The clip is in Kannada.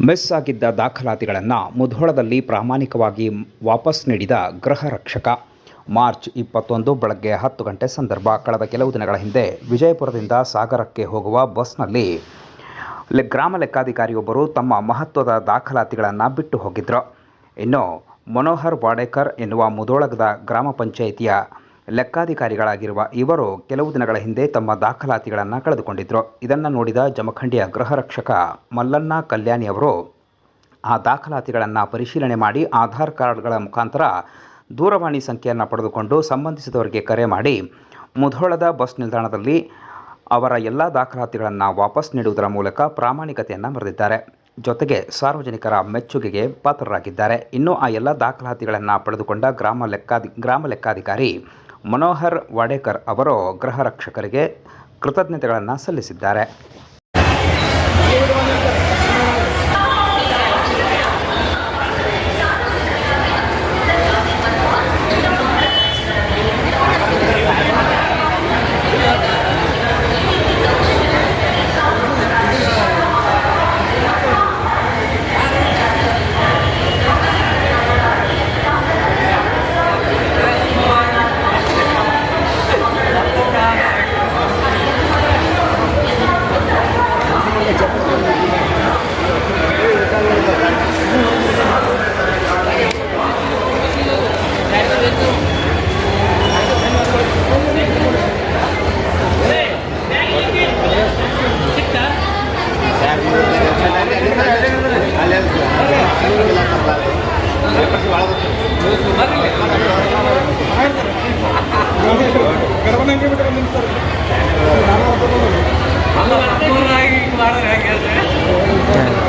ಮಿಸ್ ಆಗಿದ್ದ ದಾಖಲಾತಿಗಳನ್ನು ಮುಧೋಳದಲ್ಲಿ ಪ್ರಾಮಾಣಿಕವಾಗಿ ವಾಪಸ್ ನೀಡಿದ ಗೃಹ ರಕ್ಷಕ. ಮಾರ್ಚ್ ಇಪ್ಪತ್ತೊಂದು ಬೆಳಗ್ಗೆ ಹತ್ತು ಗಂಟೆ ಸಂದರ್ಭ ಕಳೆದ ಕೆಲವು ದಿನಗಳ ಹಿಂದೆ ವಿಜಯಪುರದಿಂದ ಸಾಗರಕ್ಕೆ ಹೋಗುವ ಬಸ್ನಲ್ಲಿ ಗ್ರಾಮ ಲೆಕ್ಕಾಧಿಕಾರಿಯೊಬ್ಬರು ತಮ್ಮ ಮಹತ್ವದ ದಾಖಲಾತಿಗಳನ್ನು ಬಿಟ್ಟು ಹೋಗಿದ್ದರು ಇನ್ನು ಮನೋಹರ್ ವಾಡೇಕರ್ ಎನ್ನುವ ಮುಧೋಳದ ಗ್ರಾಮ ಪಂಚಾಯಿತಿಯ ಲೆಕ್ಕಾಧಿಕಾರಿಗಳಾಗಿರುವ ಇವರು ಕೆಲವು ದಿನಗಳ ಹಿಂದೆ ತಮ್ಮ ದಾಖಲಾತಿಗಳನ್ನು ಕಳೆದುಕೊಂಡಿದ್ದರು ಇದನ್ನು ನೋಡಿದ ಜಮಖಂಡಿಯ ಗೃಹ ರಕ್ಷಕ ಮಲ್ಲಣ್ಣ ಕಲ್ಯಾಣಿ ಅವರು, ಆ ದಾಖಲಾತಿಗಳನ್ನು ಪರಿಶೀಲನೆ ಮಾಡಿ ಆಧಾರ್ ಕಾರ್ಡ್ಗಳ ಮುಖಾಂತರ ದೂರವಾಣಿ ಸಂಖ್ಯೆಯನ್ನು ಪಡೆದುಕೊಂಡು ಸಂಬಂಧಿಸಿದವರಿಗೆ ಕರೆ ಮಾಡಿ, ಮುಧೋಳದ ಬಸ್ ನಿಲ್ದಾಣದಲ್ಲಿ ಅವರ ಎಲ್ಲ ದಾಖಲಾತಿಗಳನ್ನು ವಾಪಸ್ ನೀಡುವುದರ ಮೂಲಕ ಪ್ರಾಮಾಣಿಕತೆಯನ್ನು ಮರೆದಿದ್ದಾರೆ ಜೊತೆಗೆ ಸಾರ್ವಜನಿಕರ ಮೆಚ್ಚುಗೆಗೆ ಪಾತ್ರರಾಗಿದ್ದಾರೆ. ಇನ್ನು ಆ ಎಲ್ಲ ದಾಖಲಾತಿಗಳನ್ನು ಪಡೆದುಕೊಂಡ ಗ್ರಾಮ ಲೆಕ್ಕಾಧಿ, ಗ್ರಾಮ ಲೆಕ್ಕಾಧಿಕಾರಿ ಮನೋಹರ್ ವಾಡೇಕರ್ ಅವರು ಗೃಹರಕ್ಷಕರಿಗೆ ಕೃತಜ್ಞತೆಗಳನ್ನು ಸಲ್ಲಿಸಿದ್ದಾರೆ. ಮಾಡಿದ್ರೆ ಹೇಗೆ